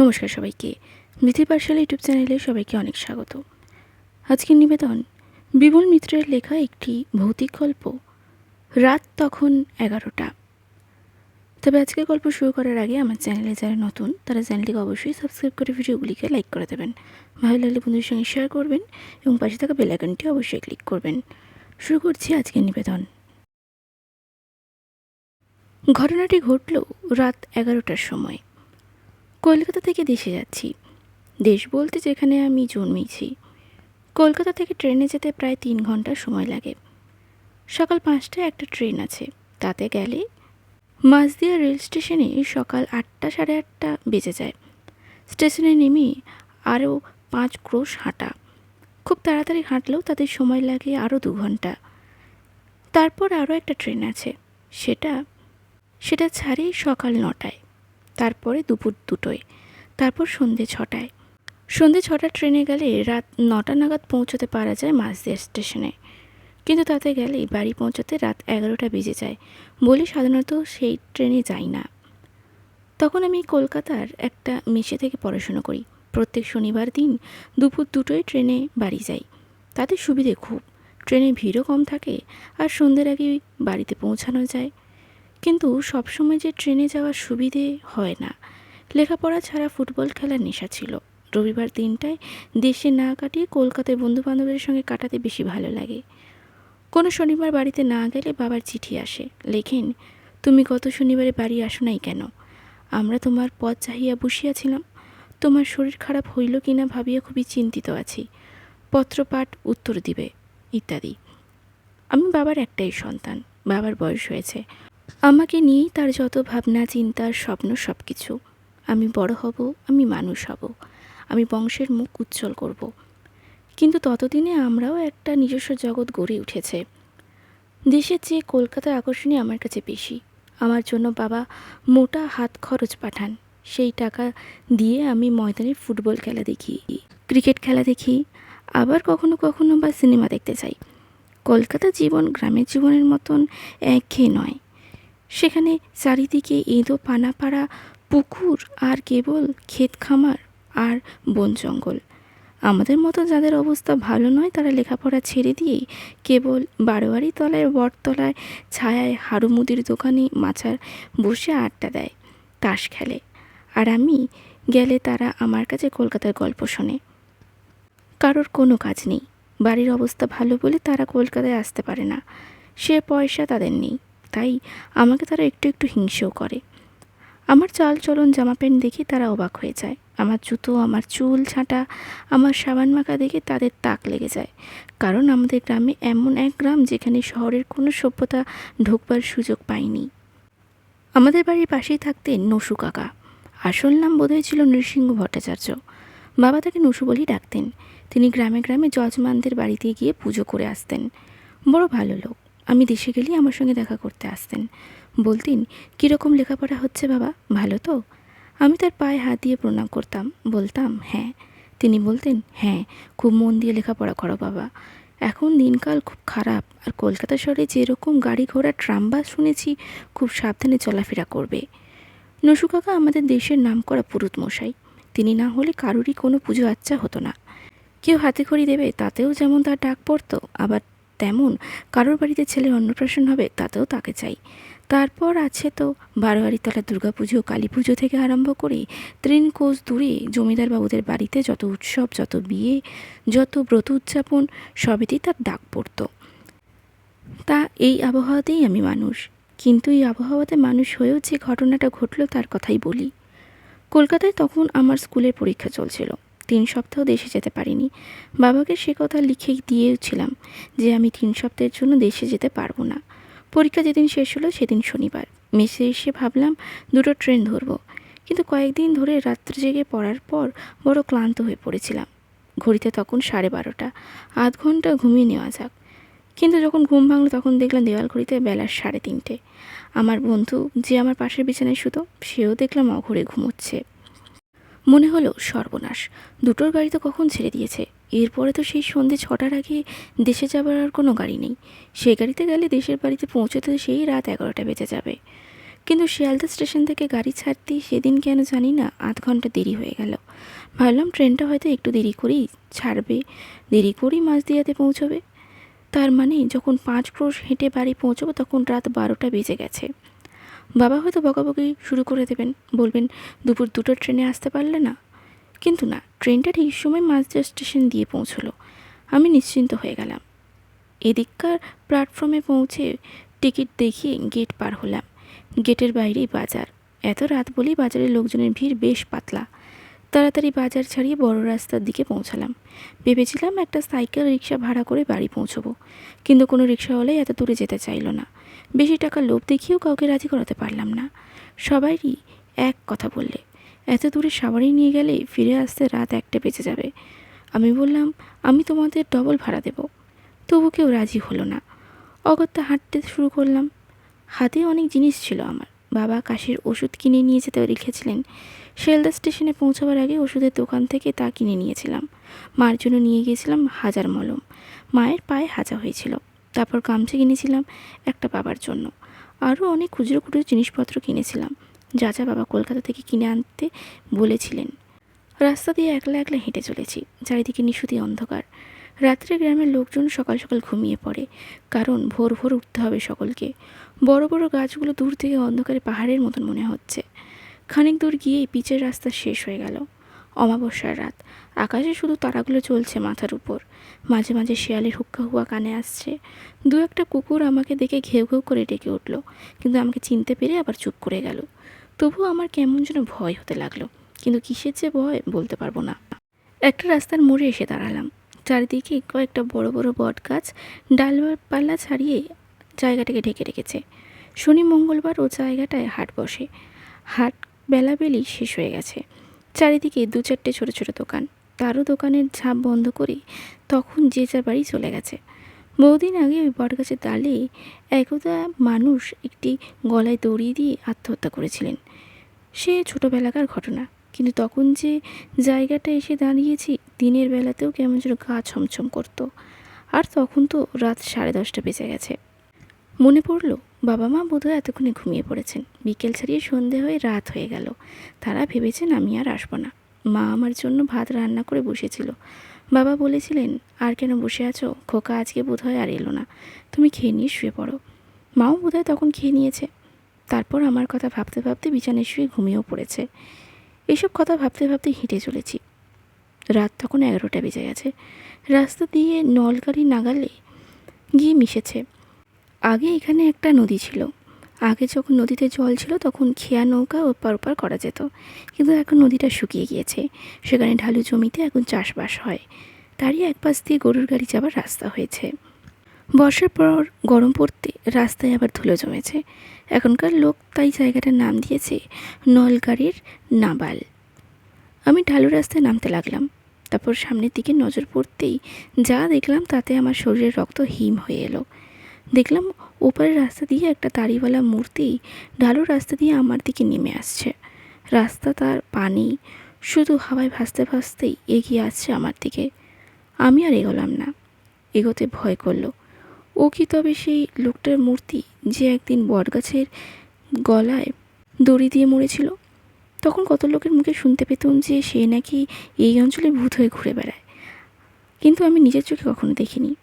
নমস্কার সবাইকে। মিথি পাঠশালা ইউটিউব চ্যানেলে সবাইকে অনেক স্বাগত। আজকের নিবেদন, বিমল মিত্রের লেখা একটি ভৌতিক গল্প, রাত তখন এগারোটা। তবে আজকের গল্প শুরু করার আগে আমার চ্যানেলে যারা নতুন, তারা চ্যানেলটিকে অবশ্যই সাবস্ক্রাইব করে ভিডিওগুলিকে লাইক করে দেবেন। ভালো লাগলে বন্ধুদের সঙ্গে শেয়ার করবেন এবং পাশে থাকা বেল আইকনটি অবশ্যই ক্লিক করবেন। শুরু করছি আজকের নিবেদন। ঘটনাটি ঘটল রাত এগারোটার সময়। কলকাতা থেকে দেশে যাচ্ছি। দেশ বলতে যেখানে আমি জন্মেছি। কলকাতা থেকে ট্রেনে যেতে প্রায় তিন ঘণ্টা সময় লাগে। সকাল পাঁচটায় একটা ট্রেন আছে। তাতে গেলে মাঝদিয়া রেল স্টেশনে সকাল আটটা সাড়ে আটটা বেজে যায়। স্টেশনে নেমে আরও পাঁচ ক্রোশ হাঁটা। খুব তাড়াতাড়ি হাঁটলেও তাদের সময় লাগে আরও দু ঘণ্টা। তারপর আরও একটা ট্রেন আছে। সেটা সেটা ছাড়ে সকাল নটায়। তারপরে দুপুর দুটোয়, তারপর সন্ধে ছটায়। সন্ধে ছটার ট্রেনে গেলে রাত নটা নাগাদ পৌঁছতে পারা যায় মাঝদিয়া স্টেশনে। কিন্তু তাতে গেলে বাড়ি পৌঁছতে রাত এগারোটা বেজে যায় বলে সাধারণত সেই ট্রেনে যাই না। তখন আমি কলকাতার একটা মেসে থেকে পড়াশুনো করি। প্রত্যেক শনিবার দিন দুপুর দুটোয় ট্রেনে বাড়ি যাই। তাতে সুবিধে খুব। ট্রেনে ভিড়ও কম থাকে আর সন্ধ্যের আগেই বাড়িতে পৌঁছানো যায়। কিন্তু সবসময় যে ট্রেনে যাওয়ার সুবিধে হয় না। লেখাপড়া ছাড়া ফুটবল খেলার নেশা ছিল। রবিবার দিনটায় দেশে না কাটিয়ে কলকাতায় বন্ধু বান্ধবের সঙ্গে কাটাতে বেশি ভালো লাগে। কোনো শনিবার বাড়িতে না গেলে বাবার চিঠি আসে, লেখেন, তুমি গত শনিবারে বাড়ি আসো নাই কেন? আমরা তোমার পথ চাহিয়া বসিয়াছিলাম। তোমার শরীর খারাপ হইল কি না ভাবিয়া খুবই চিন্তিত আছি। পত্রপাঠ, উত্তর দিবে, ইত্যাদি। আমি বাবার একটাই সন্তান। বাবার বয়স হয়েছে। আমাকে নিয়েই তার যত ভাবনা চিন্তার স্বপ্ন সব কিছু আমি বড় হব, আমি মানুষ হব। আমি বংশের মুখ উজ্জ্বল করব। কিন্তু ততদিনে আমরাও একটা নিজস্ব জগৎ গড়ে উঠেছে। দেশের চেয়ে কলকাতার আকর্ষণই আমার কাছে বেশি। আমার জন্য বাবা মোটা হাত খরচ পাঠান। সেই টাকা দিয়ে আমি ময়দানে ফুটবল খেলা দেখি, ক্রিকেট খেলা দেখি, আবার কখনো কখনো বা সিনেমা দেখতে যাই। কলকাতা জীবন গ্রামের জীবনের মতন একঘেয়ে নয়। সেখানে চারিদিকে এঁদো পানাপাড়া, পুকুর আর কেবল ক্ষেত খামার আর বন জঙ্গল। আমাদের মতো যাদের অবস্থা ভালো নয়, তারা লেখাপড়া ছেড়ে দিয়ে কেবল বারোয়ারি তলায়, বটতলায়, ছায়ায় হাড়ুমুদির দোকানে মাছার বসে আড্ডা দেয়, তাস খেলে। আর আমি গেলে তারা আমার কাছে কলকাতার গল্প শোনে। কারোর কোনো কাজ নেই। বাড়ির অবস্থা ভালো বলে তারা কলকাতায় আসতে পারে না। সে পয়সা তাদের নেই। তাই আমাকে তারা একটু একটু হিংসেও করে। আমার চাল চলন জামা প্যান্ট দেখে তারা অবাক হয়ে যায়। আমার জুতো, আমার চুল ছাঁটা, আমার সাবান মাখা দেখে তাদের তাক লেগে যায়। কারণ আমাদের গ্রামে এমন এক গ্রাম যেখানে শহরের কোনো সভ্যতা ঢোকবার সুযোগ পায়নি। আমাদের বাড়ির পাশেই থাকতেন নসু কাকা। আসল নাম বোধহয় ছিল নৃসিংহ ভট্টাচার্য। বাবা তাকে নসু বলেই ডাকতেন। তিনি গ্রামে গ্রামে যজমানদের বাড়িতে গিয়ে পুজো করে আসতেন। বড় ভালো লোক। আমি দেশে গেলেই আমার সঙ্গে দেখা করতে আসতেন। বলতেন, কীরকম লেখাপড়া হচ্ছে বাবা? ভালো তো? আমি তার পায়ে হাত দিয়ে প্রণাম করতাম, বলতাম হ্যাঁ। তিনি বলতেন হ্যাঁ খুব মন দিয়ে লেখাপড়া করো বাবা। এখন দিনকাল খুব খারাপ, আর কলকাতা শহরে যেরকম গাড়ি ঘোড়া, ট্রাম, বাস শুনেছি, খুব সাবধানে চলাফেরা করবে। নসু কাকা আমাদের দেশের নাম করা পুরুত মশাই। তিনি না হলে কারুরই কোনো পুজো আচ্চা হতো না। কেউ হাতে খড়ি দেবে, তাতেও যেমন তার ডাক পড়তো, আবার তেমন। কারোর বাড়িতে ছেলে অন্নপ্রাশন হবে, তাতেও তাকে চাই। তারপর আছে তো বারোয়ারিতলা দুর্গা পুজো কালী পুজো থেকে আরম্ভ করে ত্রিন কোষ দূরে জমিদার বাবুদের বাড়িতে যত উৎসব, যত বিয়ে, যত ব্রত উদযাপন, সবেতেই তার ডাক পড়তো। তা এই আবহাওয়াতেই আমি মানুষ। কিন্তু এই আবহাওয়াতে মানুষ হয়েও যে ঘটনাটা ঘটলো তার কথাই বলি। কলকাতায় তখন আমার স্কুলের পরীক্ষা চলছিল। তিন সপ্তাহ দেশে যেতে পারিনি। বাবাকে সে কথা লিখে দিয়েছিলাম যে, আমি তিন সপ্তাহের জন্য দেশে যেতে পারব না। পরীক্ষা যেদিন শেষ হলো সেদিন শনিবার। মেসে এসে ভাবলাম, দুটো ট্রেন ধরবো। কিন্তু কয়েকদিন ধরে রাত্রে জেগে পড়ার পর বড় ক্লান্ত হয়ে পড়েছিলাম। ঘড়িতে তখন সাড়ে বারোটা। আধ ঘণ্টা ঘুমিয়ে নেওয়া যাক। কিন্তু যখন ঘুম ভাঙলো তখন দেখলাম দেওয়াল ঘড়িতে বেলার সাড়ে তিনটে। আমার বন্ধু যে আমার পাশের বিছানায় শুতো, সেও দেখলাম অঘরে ঘুমোচ্ছে। মনে হলো সর্বনাশ। দুটোর গাড়ি তো কখন ছেড়ে দিয়েছে। এরপরে তো সেই সন্ধে ছটার আগে দেশে যাবার আর কোনো গাড়ি নেই। সেই গাড়িতে গেলে দেশের বাড়িতে পৌঁছতে সেই রাত এগারোটা বেজে যাবে। কিন্তু শিয়ালদা স্টেশন থেকে গাড়ি ছাড়তেই সেদিন কেন জানি না আধ ঘণ্টা দেরি হয়ে গেল। ভাবলাম ট্রেনটা হয়তো একটু দেরি করেই ছাড়বে। দেরি করেই মাঝদিয়াতে পৌঁছবে। তার মানে যখন পাঁচ ক্রোশ হেঁটে বাড়ি পৌঁছবো তখন রাত বারোটা বেজে গেছে। বাবা হয়তো বকাবকি শুরু করে দেবেন, বলবেন, দুপুর দুটো ট্রেনে আসতে পারলে না? কিন্তু না, ট্রেনটা ঠিক সময় মাঝদিয়া স্টেশন দিয়ে পৌঁছলো। আমি নিশ্চিন্ত হয়ে গেলাম। এদিককার প্ল্যাটফর্মে পৌঁছে টিকিট দেখিয়ে গেট পার হলাম। গেটের বাইরেই বাজার। এত রাত বলেই বাজারের লোকজনের ভিড় বেশ পাতলা। তাড়াতাড়ি বাজার ছাড়িয়ে বড় রাস্তার দিকে পৌঁছালাম। ভেবেছিলাম একটা সাইকেল রিক্সা ভাড়া করে বাড়ি পৌঁছবো। কিন্তু কোনো রিক্সাওয়ালাই এত দূরে যেতে চাইলো না। বেশি টাকা লোভ দেখিয়েও কাউকে রাজি করাতে পারলাম না। সবাইই এক কথা বললে, এত দূরে সাবারি নিয়ে গেলে ফিরে আসতে রাত একটা বেঁচে যাবে। আমি বললাম, আমি তোমাদের ডবল ভাড়া দেব। তবু কেউ রাজি হলো না। অগত্যা হাঁটতে শুরু করলাম। হাতে অনেক জিনিস ছিল আমার। বাবা কাশির ওষুধ কিনে নিয়ে যেতে লিখেছিলেন শেলদা স্টেশনে পৌঁছাবার আগে ওষুধের দোকান থেকে তা কিনে নিয়েছিলাম। মার জন্য নিয়ে গিয়েছিলাম হাজার মলম। মায়ের পায়ে হাজা হয়েছিল। তারপর গামছা কিনেছিলাম একটা বাবার জন্য। আরও অনেক খুচরো খুচরো জিনিসপত্র কিনেছিলাম, যা যা বাবা কলকাতা থেকে কিনে আনতে বলেছিলেন। রাস্তা দিয়ে একলা একলা হেঁটে চলেছি, চারিদিকে নিশুতি অন্ধকার। রাত্রে গ্রামের লোকজন সকাল সকাল ঘুমিয়ে পড়ে, কারণ ভোর ভোর উঠতে হবে সকলকে। বড় বড় গাছগুলো দূর থেকে অন্ধকারে পাহাড়ের মতন মনে হচ্ছে। খানিক দূর গিয়েই পিচের রাস্তা শেষ হয়ে গেল। অমাবস্যার রাত। আকাশে শুধু তারাগুলো চলছে মাথার উপর। মাঝে মাঝে শিয়ালের হুক্কা হুয়া কানে আসছে। দু একটা কুকুর আমাকে দেখে ঘেউ ঘেউ করে ডেকে উঠল, কিন্তু আমাকে চিনতে পেরে আবার চুপ করে গেল। তবুও আমার কেমন যেন ভয় হতে লাগল, কিন্তু কিসের যে ভয় বলতে পারব না। একটা রাস্তার মোড়ে এসে দাঁড়ালাম। চারিদিকে কয়েকটা বড় বড় বট গাছ ডালপাল্লা ছাড়িয়ে জায়গাটাকে ঢেকে রেখেছে। শনি মঙ্গলবার ও জায়গাটায় হাট বসে। হাট বেলাবেলি শেষ হয়ে গেছে। চারিদিকে দু চারটে ছোটো ছোটো দোকান। তারও দোকানের ঝাঁপ বন্ধ করে তখন যে যার বাড়ি চলে গেছে। বহুদিন আগে ওই বটগাছের ডালে একদা মানুষ একটি গলায় দড়ি দিয়ে আত্মহত্যা করেছিলেন। সে ছোটোবেলাকার ঘটনা। কিন্তু তখন যে জায়গাটা এসে দাঁড়িয়েছি, দিনের বেলাতেও কেমন যেন গা ছমছম করতো। আর তখন তো রাত সাড়ে দশটা বেজে গেছে। মনে পড়ল বাবা মা বোধহয় এতক্ষণে ঘুমিয়ে পড়েছেন। বিকেল ছাড়িয়ে সন্ধে হয়ে রাত হয়ে গেল। তারা ভেবেছেন আমি আর আসব না। মা আমার জন্য ভাত রান্না করে বসেছিল। বাবা বলেছিলেন, আর কেন বসে আছো? খোকা আজকে বোধহয় আর এলো না। তুমি খেয়ে নিয়ে শুয়ে পড়ো। মাও বোধহয় তখন খেয়ে নিয়েছে। তারপর আমার কথা ভাবতে ভাবতে বিছানায় শুয়ে ঘুমিয়েও পড়েছে। এসব কথা ভাবতে ভাবতে হেঁটে চলেছি। রাত তখন এগারোটা বেজে গেছে। রাস্তা দিয়ে নলগাড়ি নাগালে গিয়ে মিশেছে। আগে এখানে একটা নদী ছিল। আগে যখন নদীতে জল ছিল, তখন খেয়া নৌকা ওপার ওপার করা যেত। কিন্তু এখন নদীটা শুকিয়ে গিয়েছে। সেখানে ঢালু জমিতে এখন চাষবাস হয়। তারই এক পাশ দিয়ে গরুর গাড়ি যাবার রাস্তা হয়েছে। বর্ষার পর গরম পড়তে রাস্তায় আবার ধুলো জমেছে। এখনকার লোক তাই জায়গাটার নাম দিয়েছে নলগাড়ির নাবাল। আমি ঢালু রাস্তায় নামতে লাগলাম। তারপর সামনের দিকে নজর পড়তেই যা দেখলাম তাতে আমার শরীরের রক্ত হিম হয়ে এলো। দেখলাম ওপারের রাস্তা দিয়ে একটা দাড়িওয়ালা মূর্তি ঢালু রাস্তা দিয়ে আমার দিকে নেমে আসছে। রাস্তা তার পানি, শুধু হাওয়ায় ভাসতে ভাসতেই এগিয়ে আসছে আমার দিকে। আমি আর এগোলাম না। এগোতে ভয় করল। ও কি তবে সেই লোকটার মূর্তি যে একদিন বটগাছের গলায় দড়ি দিয়ে মরেছিল? তখন কত লোকের মুখে শুনতে পেতাম যে সে নাকি এই অঞ্চলে ভূত হয়ে ঘুরে বেড়ায়। কিন্তু আমি নিজের চোখে কখনো দেখিনি।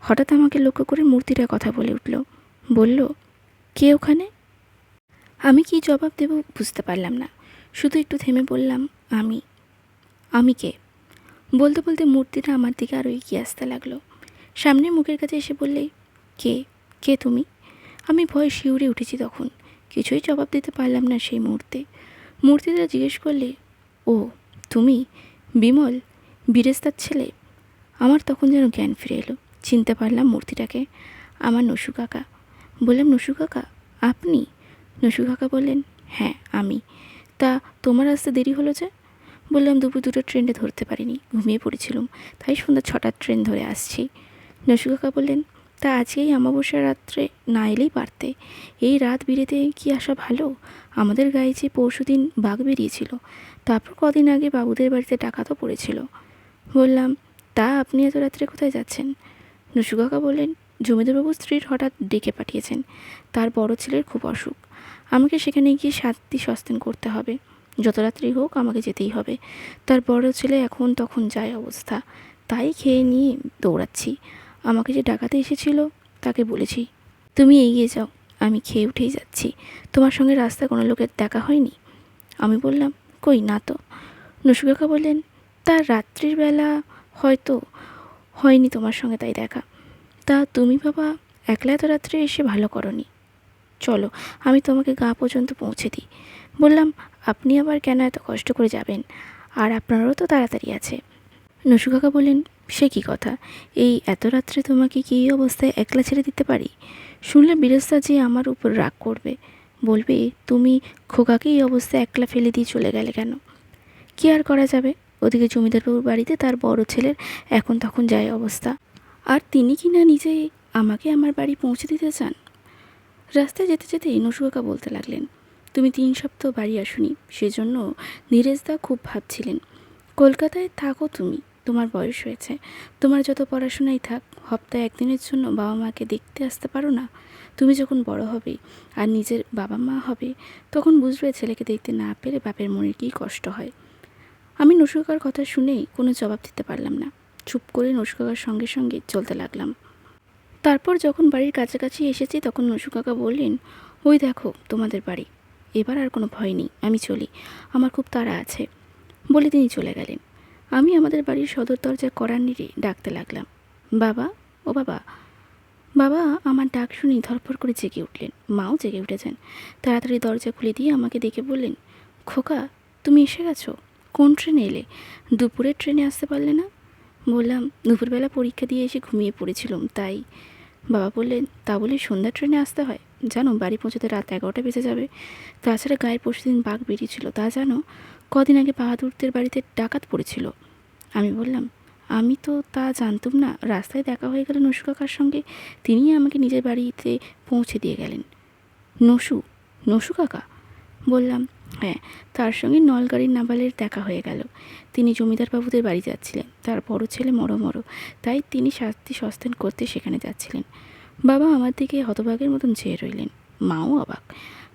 হঠাৎ আমাকে লক্ষ্য করে মূর্তিটা কথা বলে উঠল। বলল, কে ওখানে? আমি কি জবাব দেব বুঝতে পারলাম না। শুধু একটু থেমে বললাম, আমি আমি কে? বলতে বলতে মূর্তিটা আমার দিকে আরও এগিয়ে আসতে লাগল। সামনে মুখের কাছে এসে বললে, কে কে তুমি? আমি ভয় শিউরে উঠেছি তখন। কিছুই জবাব দিতে পারলাম না সেই মুহূর্তে। মূর্তিটা জিজ্ঞেস করলে, ও, তুমি? বিমল? বীরেস্তার ছেলে? আমার তখন যেন জ্ঞান ফিরে এলো। চিনতে পারলাম মূর্তিটাকে। আমার নসু কাকা। বললাম, নসু কাকা, আপনি? নসু কাকা বললেন হ্যাঁ আমি। তা তোমার আসতে দেরি হলো যে? বললাম, দুপুর দুটো ট্রেনে ধরতে পারিনি, ঘুমিয়ে পড়েছিলাম, তাই সন্ধ্যা ছটার ট্রেন ধরে আসছি। নসু কাকা বললেন, তা আজকেই অমাবস্যার রাত্রে না এলেই পারতে। এই রাত বিরেতে কি আসা ভালো? আমাদের গায়ে যে পরশু দিন বাঘ বেরিয়েছিল তারপর কদিন আগে বাবুদের বাড়িতে টাকা তো পড়েছিল। বললাম, তা আপনি এত রাত্রে কোথায় যাচ্ছেন? নসু কাকা বললেন, জমিদারবাবু স্ত্রীর হঠাৎ ডেকে পাঠিয়েছেন। তার বড় ছেলের খুব অসুখ। আমাকে সেখানে গিয়ে শান্তি সস্তেন করতে হবে। যত রাত্রি হোক আমাকে যেতেই হবে। তার বড় ছেলে এখন তখন যায় অবস্থা। তাই খেয়ে নিয়ে দৌড়াচ্ছি। আমাকে যে ডাকাতে এসেছিল, তাকে বলেছি, তুমি এগিয়ে যাও। আমি খেয়ে উঠেই যাচ্ছি। তোমার সঙ্গে রাস্তায় কোনো লোকের দেখা হয়নি? আমি বললাম, কই না তো? নসুকাকা বললেন, তার রাত্রির বেলা হয়তো হয়নি তোমার সঙ্গে তাই দেখা। তা তুমি বাবা, একলা এত রাত্রে এসে ভালো করনি। চলো, আমি তোমাকে গা পর্যন্ত পৌঁছে দিই। বললাম, আপনি আবার কেন এত কষ্ট করে যাবেন? আর আপনারও তো তাড়াতাড়ি আছে। নসু কাকা বললেন, সে কী কথা? এই এত রাত্রে তোমাকে কি অবস্থায় একলা ছেড়ে দিতে পারি? শুনলে বিরস্তা যে আমার উপর রাগ করবে। বলবে, তুমি খোকাকে এই অবস্থায় একলা ফেলে দিয়ে চলে গেলে কেন? কি আর করা যাবে? ওদিকে জমিদারবাবুর বাড়িতে তার বড় ছেলের এখন তখন যায় অবস্থা। আর তিনি কি না নিজে আমাকে আমার বাড়ি পৌঁছে দিতে চান? রাস্তায় যেতে যেতে নসু কাকা বলতে লাগলেন, তুমি তিন সপ্তাহ বাড়ি আসুনি, সেজন্য নীরেশদা খুব ভাবছিলেন। কলকাতায় থাকো তুমি, তোমার বয়স হয়েছে। তোমার যত পড়াশোনাই থাক হপ্তাহে একদিনের জন্য বাবা মাকে দেখতে আসতে পারো না? তুমি যখন বড় হবে আর নিজের বাবা মা হবে, তখন বুঝবে ছেলেকে দেখতে না পেরে বাপের মনের কী কষ্ট হয়। আমি নসুকার কথা শুনেই কোনো জবাব দিতে পারলাম না। চুপ করে নসুকাকার সঙ্গে সঙ্গে চলতে লাগলাম। তারপর যখন বাড়ির কাছাকাছি এসেছি, তখন নসু কাকা বললেন, ওই দেখো, তোমাদের বাড়ি। এবার আর কোনো ভয় নেই, আমি চলি। আমার খুব তাড়া আছে। বলে তিনি চলে গেলেন। আমি আমাদের বাড়ির সদর দরজা করার নিরে ডাকতে লাগলাম। বাবা, ও বাবা। বাবা আমার ডাক শুনি ধরফর করে জেগে উঠলেন। মাও জেগে উঠেছেন। তাড়াতাড়ি দরজা খুলে দিয়ে আমাকে দেখে বললেন, খোকা, তুমি এসে গেছো? কোন ট্রেনে এলে? দুপুরের ট্রেনে আসতে পারলে না? বললাম, দুপুরবেলা পরীক্ষা দিয়ে এসে ঘুমিয়ে পড়েছিলাম, তাই। বাবা বললেন, তা বলে সন্ধ্যা ট্রেনে আসতে হয়? জানো, বাড়ি পৌঁছতে রাত এগারোটা বেজে যাবে। তাছাড়া গায়ের পরশুদিন বাঘ বেরিয়েছিল। তা জানো, কদিন আগে বাহাদুরদের বাড়িতে ডাকাত পড়েছিল। আমি বললাম, আমি তো তা জানতুম না। রাস্তায় দেখা হয়ে গেল নসু কাকার সঙ্গে। তিনি আমাকে নিজের বাড়িতে পৌঁছে দিয়ে গেলেন। নসু? নসু কাকা? বললাম হ্যাঁ তার সঙ্গে নলগাড়ির নাবালের দেখা হয়ে গেল। তিনি জমিদার বাবুদের বাড়ি যাচ্ছিলেন, তার বড় ছেলে মরো মরো তাই তিনি শাস্তি সস্তেন করতে সেখানে যাচ্ছিলেন। বাবা আমার দিকে হতভাগের মতন চেয়ে রইলেন। মাও অবাক।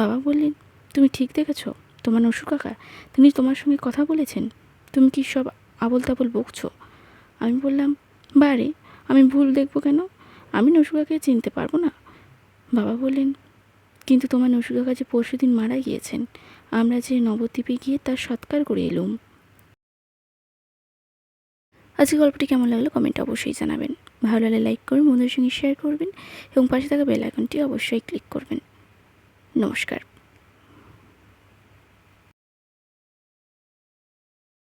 বাবা বললেন, তুমি ঠিক দেখেছ? তোমার নসু কাকা? তিনি তোমার সঙ্গে কথা বলেছেন? তুমি কি সব আবল তাবল বকছো? আমি বললাম বারে আমি ভুল দেখব কেন? আমি নসু কাকাকে চিনতে পারব না। বাবা বললেন, কিন্তু তোমার নসু কাকা যে পরশু দিন মারা গিয়েছেন আমরা যে নবদ্বীপে গিয়ে তার সৎকার করে এলুম। আজকে গল্পটি কেমন লাগল কমেন্টে অবশ্যই জানাবেন। ভালো লাগলে লাইক করুন, বন্ধুদের সঙ্গে শেয়ার করবেন এবং পাশে থাকা বেল আইকনটি অবশ্যই ক্লিক করবেন। নমস্কার।